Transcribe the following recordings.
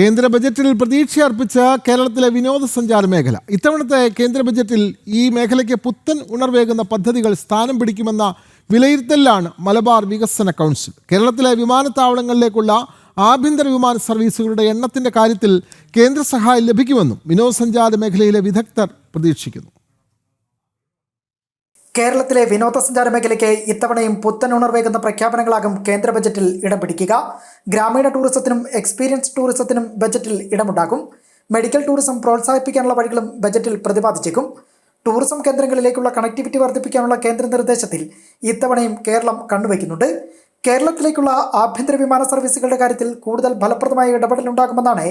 കേന്ദ്ര ബജറ്റിൽ പ്രതീക്ഷ അർപ്പിച്ച കേരളത്തിലെ വിനോദസഞ്ചാര മേഖല. ഇത്തവണത്തെ കേന്ദ്ര ബജറ്റിൽ ഈ മേഖലയ്ക്ക് പുത്തൻ ഉണർവേകുന്ന പദ്ധതികൾ സ്ഥാനം പിടിക്കുമെന്ന വിലയിരുത്തലിലാണ് മലബാർ വികസന കൗൺസിൽ. കേരളത്തിലെ വിമാനത്താവളങ്ങളിലേക്കുള്ള ആഭ്യന്തര വിമാന സർവീസുകളുടെ എണ്ണത്തിന്റെ കാര്യത്തിൽ കേന്ദ്ര സഹായം ലഭിക്കുമെന്നും വിനോദസഞ്ചാര മേഖലയിലെ വിദഗ്ധർ പ്രതീക്ഷിക്കുന്നു. കേരളത്തിലെ വിനോദസഞ്ചാര മേഖലയ്ക്ക് ഇത്തവണയും പുത്തൻ ഉണർവേകുന്ന പ്രഖ്യാപനങ്ങളാകും കേന്ദ്ര ബജറ്റിൽ ഇടം പിടിക്കുക. ഗ്രാമീണ ടൂറിസത്തിനും എക്സ്പീരിയൻസ് ടൂറിസത്തിനും ബജറ്റിൽ ഇടമുണ്ടാകും. മെഡിക്കൽ ടൂറിസം പ്രോത്സാഹിപ്പിക്കാനുള്ള വഴികളും ബജറ്റിൽ പ്രതിപാദിച്ചേക്കും. ടൂറിസം കേന്ദ്രങ്ങളിലേക്കുള്ള കണക്ടിവിറ്റി വർദ്ധിപ്പിക്കാനുള്ള കേന്ദ്ര നിർദ്ദേശത്തിൽ ഇത്തവണയും കേരളം കണ്ടുവയ്ക്കുന്നുണ്ട് കേരളത്തിലേക്കുള്ള ആഭ്യന്തര വിമാന സർവീസുകളുടെ കാര്യത്തിൽ കൂടുതൽ ഫലപ്രദമായ ഇടപെടലുണ്ടാകുമെന്നാണ്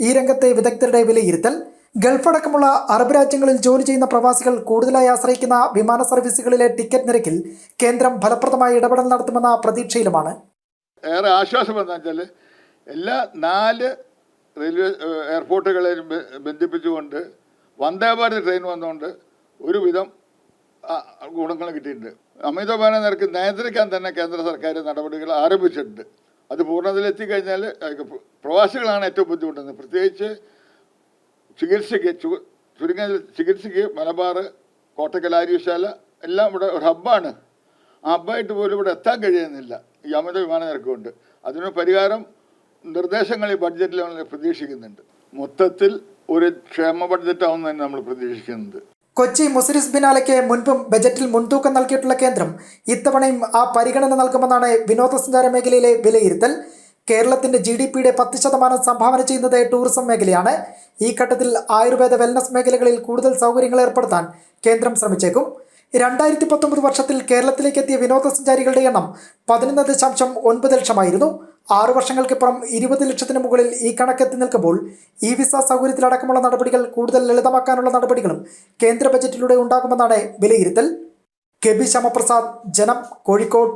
ഈ രംഗത്തെ വിദഗ്ധരുടെ വിലയിരുത്തൽ. ഗൾഫ് അടക്കമുള്ള അറബ് രാജ്യങ്ങളിൽ ജോലി ചെയ്യുന്ന പ്രവാസികൾ കൂടുതലായി ആശ്രയിക്കുന്ന വിമാന സർവീസുകളിലെ ടിക്കറ്റ് നിരക്കിൽ കേന്ദ്രം ഫലപ്രദമായ ഇടപെടൽ നടത്തുമെന്ന പ്രതീക്ഷയിലുമാണ്. ഏറെ ആശ്വാസം എന്താ വെച്ചാൽ എല്ലാ നാല് റെയിൽവേ എയർപോർട്ടുകളെയും ബന്ധിപ്പിച്ചുകൊണ്ട് വന്ദേ ഭാരത് ട്രെയിൻ വന്നുകൊണ്ട് ഒരുവിധം ഗുണങ്ങൾ കിട്ടിയിട്ടുണ്ട്. അമിതമായ നിരക്ക് നിയന്ത്രിക്കാൻ തന്നെ കേന്ദ്ര സർക്കാർ നടപടികൾ ആരംഭിച്ചിട്ടുണ്ട്. അത് പൂർണതയിലെത്തിക്കഴിഞ്ഞാൽ പ്രവാസികളാണ് ഏറ്റവും ബുദ്ധിമുട്ടുന്നത്. പ്രത്യേകിച്ച് ചികിത്സയ്ക്ക് ചുരുങ്ങിയ ചികിത്സയ്ക്ക് മലബാർ കോട്ടക്കൽ ആര്യശാല എല്ലാം ഇവിടെ ഒരു ഹബ്ബാണ്. ആ ഹബ്ബായിട്ട് പോലും ഇവിടെ എത്താൻ കഴിയുന്നില്ല. ഈ അമിത വിമാന നിരക്ക് കൊണ്ട് അതിന് പരിഹാരം നിർദ്ദേശങ്ങൾ ഈ ബഡ്ജറ്റിൽ നമ്മൾ പ്രതീക്ഷിക്കുന്നുണ്ട്. മൊത്തത്തിൽ ഒരു ക്ഷേമ ബഡ്ജറ്റ് ആവുന്ന തന്നെ നമ്മൾ പ്രതീക്ഷിക്കുന്നത് കൊച്ചി മുസ്ലിസ് ബിനാലയ്ക്ക് മുൻപും ബജറ്റിൽ മുൻതൂക്കം നൽകിയിട്ടുള്ള കേന്ദ്രം ഇത്തവണയും ആ പരിഗണന നൽകുമെന്നാണ് വിനോദസഞ്ചാര മേഖലയിലെ വിലയിരുത്തൽ. കേരളത്തിന്റെ ജി ഡി പിയുടെ പത്ത് ശതമാനം സംഭാവന ചെയ്യുന്നത് ടൂറിസം മേഖലയാണ്. ഈ ഘട്ടത്തിൽ ആയുർവേദ വെൽനസ് മേഖലകളിൽ കൂടുതൽ സൗകര്യങ്ങൾ ഏർപ്പെടുത്താൻ കേന്ദ്രം ശ്രമിച്ചേക്കും. രണ്ടായിരത്തി പത്തൊമ്പത് വർഷത്തിൽ കേരളത്തിലേക്ക് എത്തിയ വിനോദസഞ്ചാരികളുടെ എണ്ണം പതിനൊന്ന് ദശാംശം ഒൻപത് ലക്ഷമായിരുന്നു. ആറു വർഷങ്ങൾക്കിപ്പുറം ഇരുപത് ലക്ഷത്തിന് മുകളിൽ ഈ കണക്കെത്തി നിൽക്കുമ്പോൾ ഇ വിസ സൗകര്യത്തിലടക്കമുള്ള നടപടികൾ കൂടുതൽ ലളിതമാക്കാനുള്ള നടപടികളും കേന്ദ്ര ബജറ്റിലൂടെ ഉണ്ടാകുമെന്നാണ് വിലയിരുത്തൽ. കെ ബി ശ്യാമപ്രസാദ് ജനം കോഴിക്കോട്.